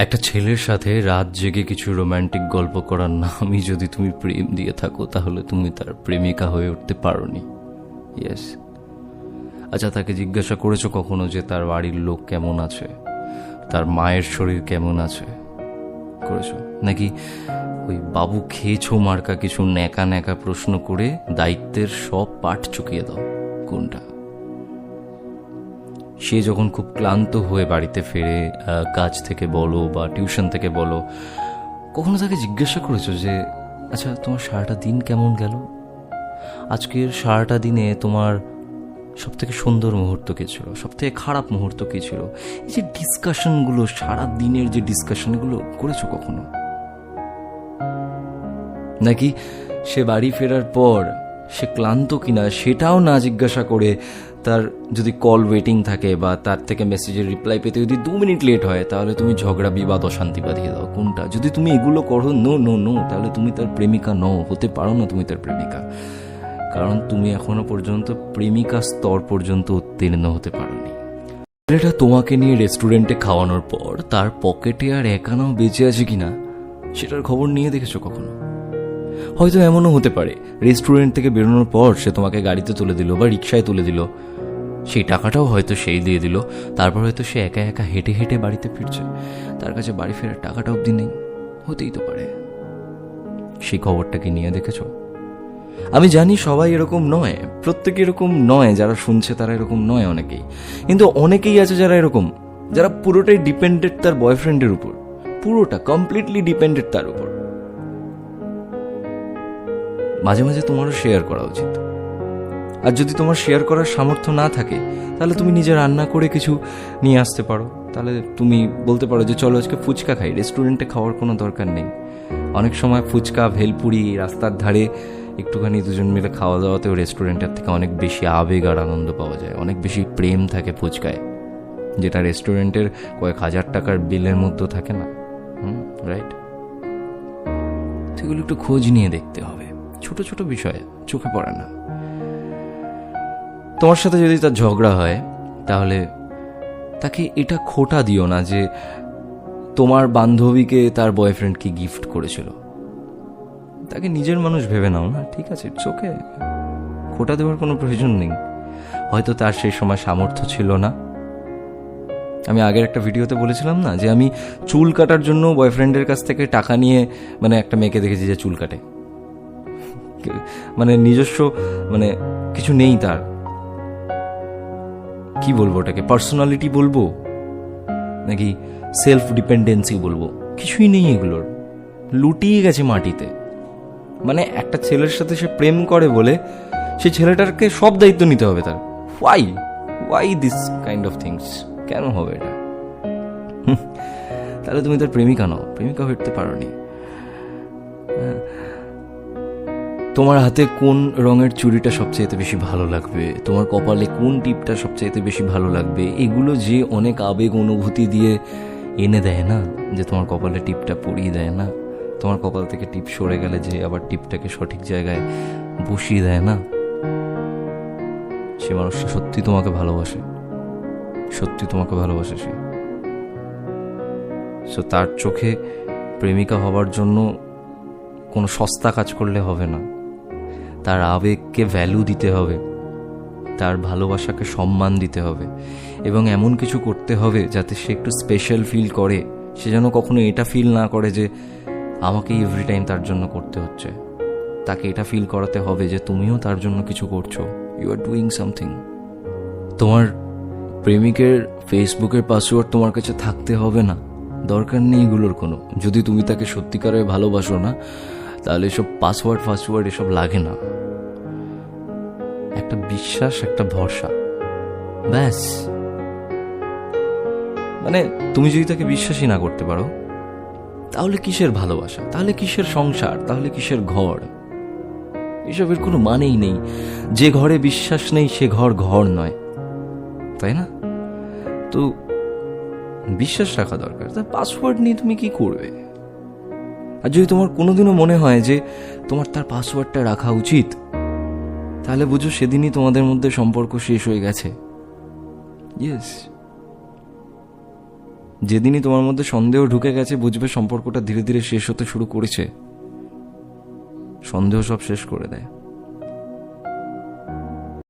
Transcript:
একটা ছেলের সাথে রাত জেগে কিছু রোম্যান্টিক গল্প করার নামই যদি তুমি প্রেম দিয়ে থাকো, তাহলে তুমি তার প্রেমিকা হয়ে উঠতে পারোনি। ইয়েস আচ্ছা তাকে জিজ্ঞাসা করেছ কখনো যে তার বাড়ির লোক কেমন আছে? তার মায়ের শরীর কেমন আছে? করেছ? নাকি ওই বাবু খেয়েছো মার্কা কিছু ন্যাকা ন্যাকা প্রশ্ন করে দায়িত্বের সব পাঠ চুকিয়ে দাও? কোনটা? সে যখন খুব ক্লান্ত হয়ে বাড়িতে ফেরে কাজ থেকে বলো বা টিউশন থেকে বলো, কখনো তাকে জিজ্ঞাসা করেছ যে আচ্ছা তোমার সারাটা দিন কেমন গেল? আজকের সারাটা দিনে তোমার সব থেকে সুন্দর মুহূর্ত কী ছিল? সব থেকে খারাপ মুহূর্ত কী ছিল? এই যে ডিসকাশনগুলো সারা দিনের যে ডিসকাশনগুলো করেছ কখনো? নাকি সে বাড়ি ফেরার পর সে ক্লান্ত কিনা সেটাও না জিজ্ঞাসা করে তার যদি কল ওয়েটিং থাকে বা তার থেকে মেসেজের রিপ্লাই পেতে যদি দু মিনিট লেট হয়, তাহলে তুমি ঝগড়া, বিবাদ, অশান্তি বাঁধিয়ে দাও। কোনটা? যদি তুমি এগুলো করো নো নো নো তাহলে তুমি তার প্রেমিকা নও। হতে পারো না তুমি তার প্রেমিকা। কারণ তুমি এখনও পর্যন্ত প্রেমিকা স্তর পর্যন্ত উত্তীর্ণ হতে পারোনি। ছেলেটা তোমাকে নিয়ে রেস্টুরেন্টে খাওয়ানোর পর তার পকেটে আর একানাও বেঁচে আছে কিনা, সেটার খবর নিয়ে দেখেছ কখনো? হয়তো এমনও হতে পারে। রেস্টুরেন্ট থেকে বেরোনোর পর সে তোমাকে গাড়িতে তুলে দিল বা রিক্সায় তুলে দিল। সেই টাকাটাও হয়তো সেই দিয়ে দিল। তারপর হয়তো সে একা একা হেঁটে হেঁটে বাড়িতে ফিরছে। তার কাছে বাড়ি ফেরার টাকাটা অবধি নেই। হতেই তো পারে। সেই খবরটা কি নিয়ে দেখেছ? আমি জানি সবাই এরকম নয়। প্রত্যেকে এরকম নয়। যারা শুনছে তারা এরকম নয় অনেকেই। কিন্তু অনেকেই আছে যারা এরকম। যারা পুরোটাই ডিপেন্ডেড তার বয়ফ্রেন্ডের উপর। পুরোটা কমপ্লিটলি ডিপেন্ডেড তার উপর। মাঝে মাঝে তোমারও শেয়ার করা উচিত। আর যদি তোমার শেয়ার করার সামর্থ্য না থাকে, তাহলে তুমি নিজে রান্না করে কিছু নিয়ে আসতে পারো। তাহলে তুমি বলতে পারো যে, চলো আজকে ফুচকা খাই। রেস্টুরেন্টে খাওয়ার কোনো দরকার নেই। অনেক সময় ফুচকা, ভেলপুরি রাস্তার ধারে একটুখানি দুজন মিলে খাওয়া দাওয়াতেও রেস্টুরেন্টের থেকে অনেক বেশি আবেগ আর আনন্দ পাওয়া যায়। অনেক বেশি প্রেম থাকে ফুচকায়, যেটা রেস্টুরেন্টের কয়েক হাজার টাকার বিলের মধ্যে থাকে না। হুম রাইট সেগুলো একটু খোঁজ নিয়ে দেখতে হবে। ছোট ছোট বিষয় চোখে পড়ে না। তোমার সাথে যদি তার ঝগড়া হয়, তাহলে তাকে এটা খোটা দিও না যে তোমার বান্ধবীকে তার বয়ফ্রেন্ডকে গিফট করেছিল। তাকে নিজের মানুষ ভেবে নাও না, ঠিক আছে চোখে খোটা দেওয়ার কোনো প্রয়োজন নেই। হয়তো তার সেই সময় সামর্থ্য ছিল না। আমি আগের একটা ভিডিওতে বলেছিলাম না যে আমি চুল কাটার জন্য বয়ফ্রেন্ডের কাছ থেকে টাকা নিয়ে মানে একটা মেয়েকে দেখেছি যে চুল কাটে। মানে নিজস্ব মানে কিছু নেই তার। কি বলব ওটাকে? পার্সোনালিটি বলব? নাকি সেলফ ডিপেন্ডেন্সি বলব? কিছুই নেই এগুলোর। লুটিয়ে গেছে মাটিতে। মানে একটা ছেলের সাথে সে প্রেম করে বলে, সে ছেলেটাকে সব দায়িত্ব নিতে হবে তার। Why why this kind of things কেন হবে এটা? তাহলে তুমি তার প্রেমিকা নও। প্রেমিকা হইতে পারো পারোনি। তোমার হাতে কোন রঙের চুড়িটা সবচেয়ে বেশি ভালো লাগবে? তোমার কপালে কোন টিপটা সবচেয়ে বেশি ভালো লাগবে? এগুলো যে অনেক আবেগ অনুভূতি দিয়ে এনে দেয় না, যে তোমার কপালে টিপটা পরিয়ে দেয় না, তোমার কপাল থেকে টিপ সরে গেলে যে আবার টিপটাকে সঠিক জায়গায় বসিয়ে দেয় না? সে মানুষটা সত্যি তোমাকে ভালোবাসে। সত্যি তোমাকে ভালোবাসে সে। সো তার চোখে প্রেমিকা হবার জন্য কোনো সস্তা কাজ করলে হবে না। তার আবেগকে ভ্যালু দিতে হবে, তার ভালোবাসাকে সম্মান দিতে হবে এবং এমন কিছু করতে হবে যাতে সে একটু স্পেশাল ফিল করে। সে যেন কখনো এটা ফিল না করে যে আমাকে এভরি টাইম তার জন্য করতে হচ্ছে। তাকে এটা ফিল করাতে হবে যে তুমিও তার জন্য কিছু করছ। ইউ আর ডুইং সামথিং তোমার প্রেমিকের ফেসবুকের পাসওয়ার্ড তোমার কাছে থাকতে হবে না। দরকার নেই এগুলোর কোনো। যদি তুমি তাকে সত্যিকারে ভালোবাসো না তাহলে এসব পাসওয়ার্ড ফাসওয়ার্ড এসব লাগে না। একটা বিশ্বাস, একটা ভরসা। ব্যাস। মানে তুমি যদি তাকে বিশ্বাসই না করতে পারো, তাহলে কিসের ভালোবাসা? তাহলে কিসের সংসার? তাহলে কিসের ঘর? এসবের কোনো মানেই নেই। যে ঘরে বিশ্বাস নেই, সে ঘর ঘর নয়। তাই না? তো বিশ্বাস রাখা দরকার। তা পাসওয়ার্ড নিয়ে তুমি কি করবে? আর যদি তোমার কোনোদিনও মনে হয় যে তোমার তার পাসওয়ার্ডটা রাখা উচিত, তাহলে বুঝো সেদিনই তোমাদের মধ্যে সম্পর্ক শেষ হয়ে গেছে। ইয়েস যেদিনই তোমার মধ্যে সন্দেহ ঢুকে গেছে, বুঝবে সম্পর্কটা ধীরে ধীরে শেষ হতে শুরু করেছে। সন্দেহ সব শেষ করে দেয়।